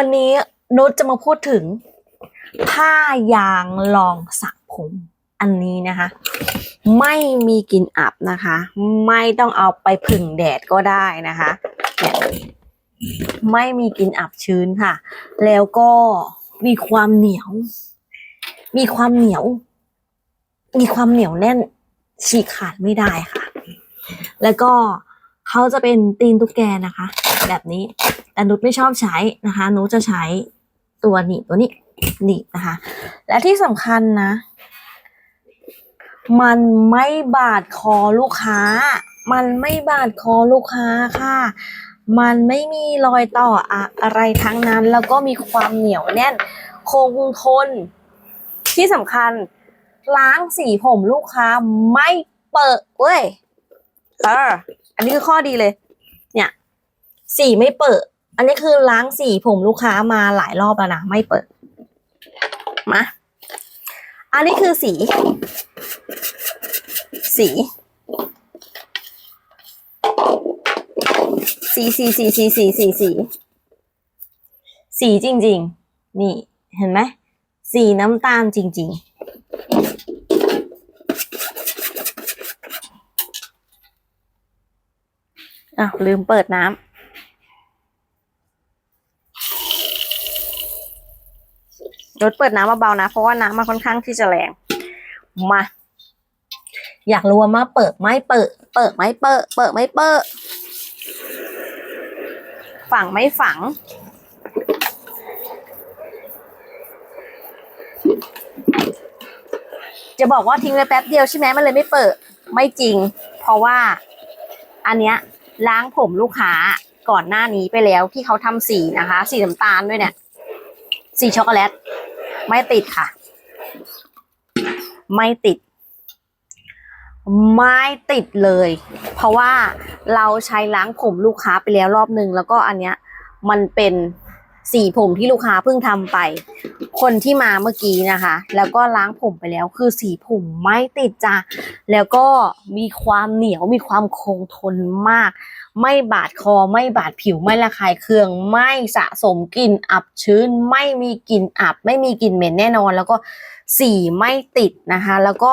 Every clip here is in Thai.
วันนี้นุชจะมาพูดถึง ผ้ายางรองสระผม อันนี้นะคะ ไม่มีกลิ่นอับนะคะ ไม่ต้องเอาไปผึ่งแดดก็ได้นะคะเนี่ยไม่มีกลิ่นอับชื้นค่ะ แล้วก็มีความเหนียว มีความเหนียว มีความเหนียวแน่นฉีกขาดไม่ได้ค่ะ แล้วก็เขาจะเป็นตีนตุ๊กแกนะคะ แบบนี้ แต่นุชไม่ชอบใช้นะคะนุชจะใช้ตัวหนีบตัวนี้หนีบนะคะ และที่สำคัญนะ มันไม่บาดคอลูกค้า มันไม่บาดคอลูกค้าค่ะ มันไม่มีรอยต่ออะอะไรทั้งนั้น แล้วก็มีความเหนียวแน่น คงทน ที่สำคัญล้างสีผมลูกค้าไม่เปิดเว้ยเอออันนี้คือข้อดีเลย เนี่ย สีไม่เปิด อันนี้คือล้างสีผมลูกค้ามาหลายรอบแล้วนะ ไม่เปิด มา อันนี้คือสี สี สีสีสีสีสีสีสีสีจริง ๆ นี่เห็นไหม สีน้ำตาลจริง ๆอะลืมเปิดน้ำ รถเปิดน้ำเบาๆนะ เพราะว่าน้ำมันค่อนข้างที่จะแรง มา อยากรู้ว่ามาเปิดไม่เปิด เปิดไม่เปิด เปิดไม่เปิด ฝังไม่ฝัง จะบอกว่าทิ้งไว้แป๊บเดียวใช่ไหมมันเลยไม่เปิด ไม่จริง เพราะว่า อันเนี้ยล้างผมลูกค้าก่อนหน้านี้ไปแล้วที่เขาทำสีนะคะ สีน้ำตาลด้วยเนี่ย สีช็อกโกแลต ไม่ติดค่ะ ไม่ติด ไม่ติดเลย เพราะว่าเราใช้ล้างผมลูกค้าไปแล้วรอบนึง แล้วก็อันเนี้ยมันเป็น สีผมที่ลูกค้าเพิ่งทำไป คนที่มาเมื่อกี้นะคะ แล้วก็ล้างผมไปแล้ว คือสีผมไม่ติดจ้ะแล้วก็มีความเหนียวมีความคงทนมาก ไม่บาดคอไม่บาดผิวไม่ระคายเคือง ไม่สะสมกลิ่นอับชื้น ไม่มีกลิ่นอับ ไม่มีกลิ่นเหม็นแน่นอน แล้วก็สีไม่ติดนะคะ แล้วก็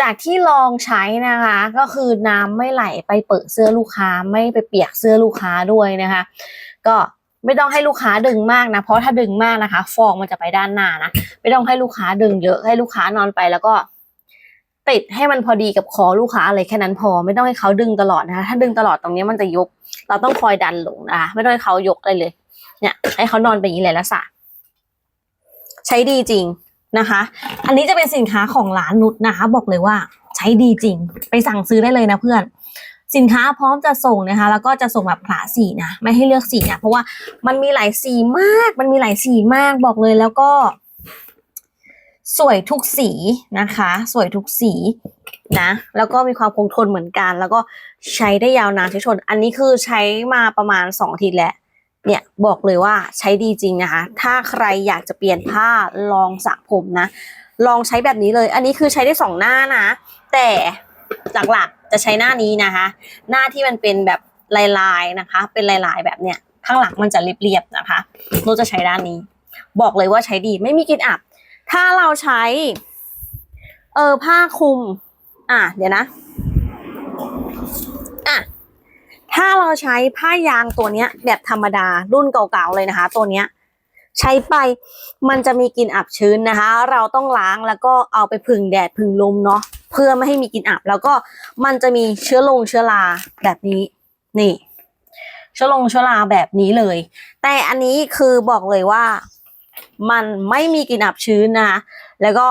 จากที่ลองใช้นะคะ ก็คือน้ำไม่ไหลไปเปิดเสื้อลูกค้าไม่ไปเปียกเสื้อลูกค้าด้วยนะคะ ก็ ไม่ต้องให้ลูกค้าดึงมากนะ เพราะถ้าดึงมากนะคะ ฟองมันจะไปด้านหน้านะ ไม่ต้องให้ลูกค้าดึงเยอะให้ลูกค้านอนไปแล้วก็ ติดให้มันพอดีกับคอลูกค้าอะไรแค่นั้นพอ ไม่ต้องให้เขาดึงตลอดนะคะ ถ้าดึงตลอดตรงนี้มันจะยก เราต้องคอยดันลงนะคะไม่ต้องให้เขายกเลยเลย เนี่ย ให้เขานอนไปอย่างนี้เลยละสะใช้ดีจริงนะคะ อันนี้จะเป็นสินค้าของร้านนุชนะคะ บอกเลยว่า ใช้ดีจริง ไปสั่งซื้อได้เลยนะเพื่อน สินค้าพร้อมจะส่งนะคะ แล้วก็จะส่งแบบผลาสีนะ ไม่ให้เลือกสีนะเพราะว่ามันมีหลายสีมาก มันมีหลายสีมากบอกเลยแล้วก็ สวยทุกสีนะคะ สวยทุกสีนะ แล้วก็มีความคงทนเหมือนกัน แล้วก็ใช้ได้ยาวนานใช้ทนอันนี้คือใช้มาประมาณสองอาทิตย์แล้วเนี่ยบอกเลยว่าใช้ดีจริงนะคะ ถ้าใครอยากจะเปลี่ยนผ้าลองสระผมนะ ลองใช้แบบนี้เลย อันนี้คือใช้ได้สองหน้านะ แต่ หลักๆจะใช้หน้านี้นะคะ หน้าที่มันเป็นแบบลายๆนะคะ เป็นลายๆแบบเนี้ยข้างหลังมันจะเรียบๆนะคะเราจะใช้ด้านนี้ บอกเลยว่าใช้ดีไม่มีกลิ่นอับ ถ้าเราใช้ เออผ้าคลุม อะ เดี๋ยวนะอะถ้าเราใช้ผ้ายางตัวเนี้ย แบบธรรมดารุ่นเก่าๆเลยนะคะ ตัวเนี้ยใช้ไปมันจะมีกลิ่นอับชื้นนะคะ เราต้องล้างแล้วก็เอาไปพึ่งแดดพึ่งลมเนาะ เพื่อไม่ให้มีกลิ่นอับ แล้วก็มันจะมีเชื้อลงเชื้อราแบบนี้ นี่ เชื้อลงเชื้อราแบบนี้เลย แต่อันนี้คือบอกเลยว่า มันไม่มีกลิ่นอับชื้นนะคะแล้วก็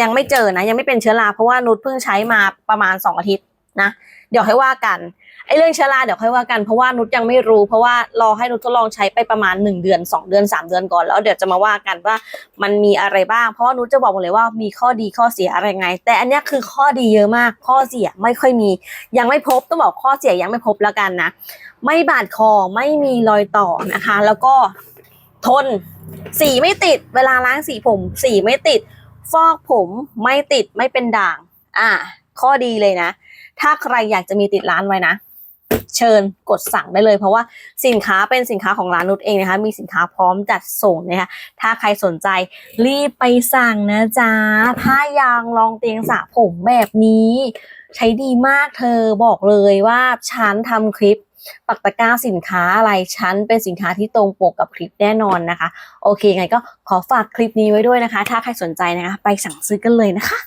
ยังไม่เจอนะ ยังไม่เป็นเชื้อราเพราะว่านุชเพิ่งใช้มาประมาณสองอาทิตย์ นะเดี๋ยวค่อยว่ากันไอ้เรื่องเชื้อราเดี๋ยวค่อยว่ากันเพราะว่านุชยังไม่รู้เพราะว่ารอให้นุชทดลองใช้ไปประมาณหนึ่งเดือนสองเดือนสามเดือนก่อนแล้วเดี๋ยวจะมาว่ากันว่ามันมีอะไรบ้างเพราะว่านุชจะบอกหมดเลยว่ามีข้อดีข้อเสียอะไรไง แต่อันนี้คือข้อดีเยอะมาก ข้อเสียไม่ค่อยมี ยังไม่พบต้องบอกข้อเสียยังไม่พบแล้วกันนะ ไม่บาดคอไม่มีรอยต่อนะคะ แล้วก็ทนสีไม่ติด เวลาล้างสีผม สีไม่ติด ฟอกผมไม่ติดไม่เป็นด่าง อ่า ข้อดีเลยนะ ถ้าใครอยากจะมีติดร้านไว้นะ เชิญกดสั่งได้เลย เพราะว่าสินค้าเป็นสินค้าของร้านนุชเองนะคะ มีสินค้าพร้อมจัดส่งนะคะ ถ้าใครสนใจรีบไปสั่งนะจ๊ะผ้ายางรองเตียงสระผมแบบนี้ ใช้ดีมากเธอบอกเลยว่าฉันทำคลิปปักตะกร้าสินค้าอะไรฉันเป็นสินค้าที่ตรงปกกับคลิปแน่นอนนะคะ โอเคไงก็ขอฝากคลิปนี้ไว้ด้วยนะคะ ถ้าใครสนใจนะคะ ไปสั่งซื้อกันเลยนะคะ